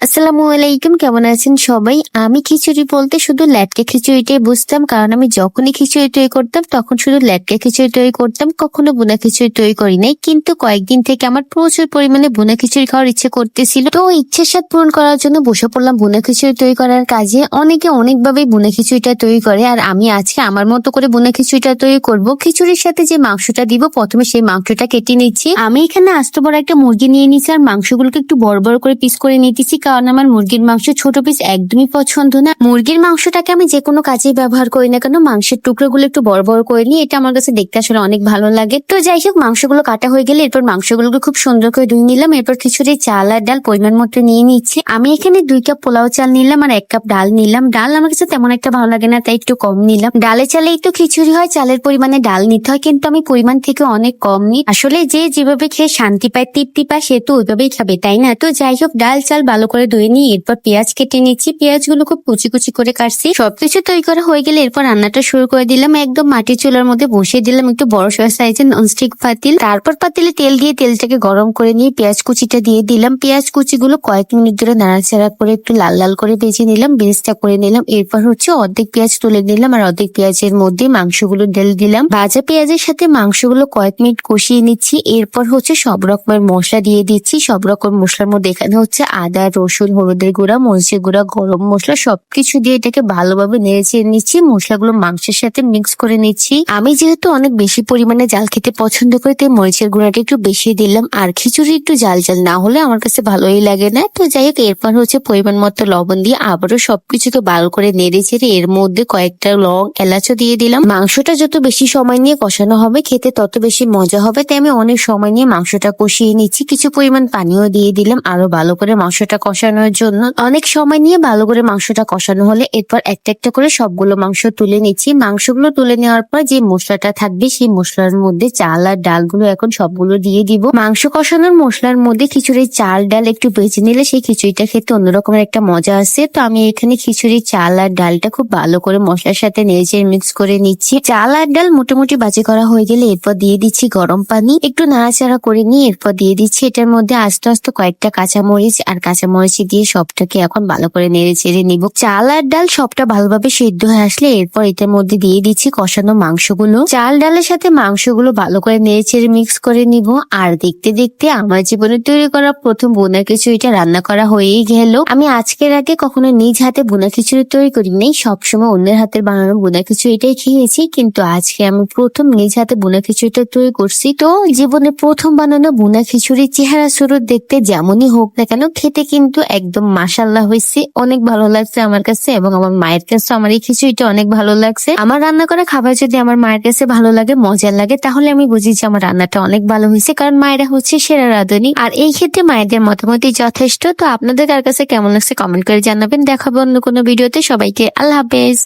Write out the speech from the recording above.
আসসালামু আলাইকুম, কেমন আছেন সবাই? আমি খিচুড়ি বলতে শুধু ল্যাটকে খিচুড়িটাই বুঝতাম, কারণ আমি যখনই খিচুড়ি তৈরি করতাম, তখন শুধু ল্যাটকে খিচুড়ি তৈরি করতাম, কখনো বুনা খিচুড়ি তৈরি করি নাই। কিন্তু কয়েকদিন থেকে আমার প্রচুর পরিমাণে বুনা খিচুড়ি খাওয়ার ইচ্ছে করতেছিল। তো ইচ্ছের সাথ পূরণ করার জন্য বসে পড়লাম বুনা খিচুড়ি তৈরি করার কাজে। অনেকে অনেকভাবেই বুনা খিচুড়িটা তৈরি করে, আর আমি আজকে আমার মতো করে বুনা খিচুড়িটা তৈরি করব। খিচুড়ির সাথে যে মাংসটা দিব, প্রথমে সেই মাংসটা কেটে নিচ্ছি। আমি এখানে আস্ত বড় একটা মুরগি নিয়ে নিচ্ছি আর মাংসগুলোকে একটু বড় বড় করে পিস করে নিতেছি কারণ আমার মুরগির মাংস ছোট পিস একদমই পছন্দ না। মুরগির মাংসটাকে আমি যে কোনো কাজেই ব্যবহার করি না কেন, মাংসের টুকরোগুলো একটু বড় বড় করে নিই এটা আমার কাছে দেখতে আসলে অনেক ভালো লাগে। তো যাই হোক, মাংসগুলো কাটা হয়ে গেলে এরপর মাংসগুলোকে খুব সুন্দর করে ধুয়ে নিলাম। এরপর খিচুড়ি, চাল আর ডাল পরিমাণ মতো নিয়ে নিচ্ছি। আমি এখানে দুই কাপ পোলাও চাল নিলাম আর এক কাপ ডাল নিলাম। ডাল আমার কাছে তেমন একটা ভালো লাগে না, তাই একটু কম নিলাম। ডালে চালে একটু খিচুড়ি হয়, চালের পরিমাণে ডাল নিতে হয়, কিন্তু আমি পরিমাণ থেকে অনেক কম নিই। আসলে যে যেভাবে খেয়ে শান্তি পায়, তৃপ্তি পায়, সে তো ওইভাবেই খাবে, তাই না? তো যাই হোক, ডাল চাল ভালো করে ধুয়ে নিই এরপর পেঁয়াজ কেটে নিচ্ছি পেঁয়াজগুলো খুব কুচি কুচি করে কাটছি। সবকিছু তৈরি করা হয়ে গেলে এরপর রান্নাটা শুরু করে দিলাম। একদম মাটির চুলার মধ্যে বসিয়ে দিলাম একটু বড় সয়া সাইজের ননস্টিক পাতিল। তারপর পাতিলে তেল দিয়ে তেলটাকে গরম করে নিয়ে পেঁয়াজ কুচিটা দিয়ে দিলাম। পেঁয়াজ কুচিগুলো কয়েক মিনিট ধরে নাড়াচাড়া করে একটু লাল লাল করে ভেজে নিলাম, বেরেস্তা করে নিলাম। এরপর হচ্ছে অর্ধেক পেঁয়াজ তুলে দিলাম আর অর্ধেক পেঁয়াজের মধ্যে মাংসগুলো ঢেলে দিলাম। ভাজা পেঁয়াজের সাথে মাংসগুলো কয়েক মিনিট কষিয়ে নিচ্ছি। এরপর হচ্ছে সব রকমের মশলা দিয়ে দিচ্ছি। সব রকম মশলার মধ্যে এখানে হচ্ছে আদা, রসুন হলুদের গুঁড়া, মরিচের গুঁড়া, গরম মশলা সবকিছু দিয়ে এটাকে ভালোভাবে নেড়ে চেড়ে নিচ্ছি। মশলাগুলো মাংসের সাথে মিক্স করে নিচ্ছি। আমি যেহেতু অনেক বেশি পরিমাণে জাল খেতে পছন্দ করি, তাই মরিচের গুঁড়াটা একটু বেশি দিলাম। আর খিচুড়ি একটু জাল জাল, না হলে আমার কাছে ভালোই লাগে না। তো যাই হোক, এরপর হচ্ছে পরিমাণ মতো লবণ দিয়ে আবারও সবকিছুকে ভালো করে নেড়ে চেড়ে এর মধ্যে কয়েকটা লং এলাচও দিয়ে দিলাম। মাংসটা যত বেশি সময় নিয়ে কষানো হবে, খেতে তত বেশি মজা হবে। তাই আমি অনেক সময় নিয়ে মাংসটা কষিয়ে নিচ্ছি। কিছু পরিমাণ পানিও দিয়ে দিলাম। আরও ভালো করে মাংসটা কষানোর জন্য অনেক সময় নিয়ে ভালো করে মাংসটা কষানো হলে এরপর একটা একটা করে সবগুলো মাংস তুলে নিচ্ছি। মাংসগুলো তুলে নেওয়ার পর যে মশলাটা থাকবে সেই মশলার মধ্যে চাল আর ডালগুলো এখন সবগুলো দিয়ে দিব। মাংস কষানোর মশলার মধ্যে খিচুড়ি চাল, ডাল একটু বেছে নিলে সেই খিচুড়িটা খেতে অন্যরকমের একটা মজা আসে। তো আমি এখানে খিচুড়ি চাল আর ডালটা খুব ভালো করে মশলার সাথে নেড়ে মিক্স করে নিচ্ছি। চাল আর ডাল মোটামুটি বাজে করা হয়ে গেলে এরপর দিয়ে দিচ্ছি গরম পানি। একটু নাড়াচাড়া করে নিয়ে এরপর দিয়ে দিচ্ছি এটার মধ্যে আস্তে আস্তে কয়েকটা কাঁচামরিচ আর কাঁচামরিচ দিয়ে সবটাকে এখন ভালো করে নেড়ে চেড়ে নিব। চাল আর ডাল সবটা ভালোভাবে সেদ্ধ হয়ে আসলে এরপর এটার মধ্যে দিয়ে দিচ্ছি কষানো মাংসগুলো। চাল ডালের সাথে মাংসগুলো ভালো করে নেড়ে চেড়ে মিক্স করে নিব। আর দেখতে দেখতে আমার জীবনে তৈরি করা প্রথম বোনা খিচুড়িটা রান্না করা হয়েই গেল। আমি আজকের আগে কখনো নিজ হাতে বোনা খিচুড়ি তৈরি করিনি। সবসময় অন্যের হাতের বানানো বোনা খিচুড়িটাই খেয়েছি। কিন্তু আজকে আমি প্রথম নিজ হাতে বোনা খিচুড়িটা তৈরি করছি। তো জীবনে প্রথম বানানো বোনা খিচুড়ির চেহারা শুরু দেখতে যেমনই হোক না কেন, খেতে কিন্তু একদম মাসাল্লাহ হয়েছে অনেক ভালো লাগছে আমার কাছে এবং আমার মায়ের কাছে আমার এই খিচুড়িটা অনেক ভালো লাগছে। আমার রান্না করা খাবার যদি আমার মায়ের কাছে ভালো লাগে, মজার লাগে, তাহলে আমি বুঝি যে আমার রান্নাটা অনেক ভালো হয়েছে কারণ মায়েরা হচ্ছে সেরা রাঁধুনি। আর এই ক্ষেত্রে মায়েদের মতামতই যথেষ্ট, তো আপনাদের কার কাছে কেমন লাগছে কমেন্ট করে জানাবেন, দেখাবো অন্য কোনো ভিডিওতে, সবাইকে আল্লাহ হাফেজ।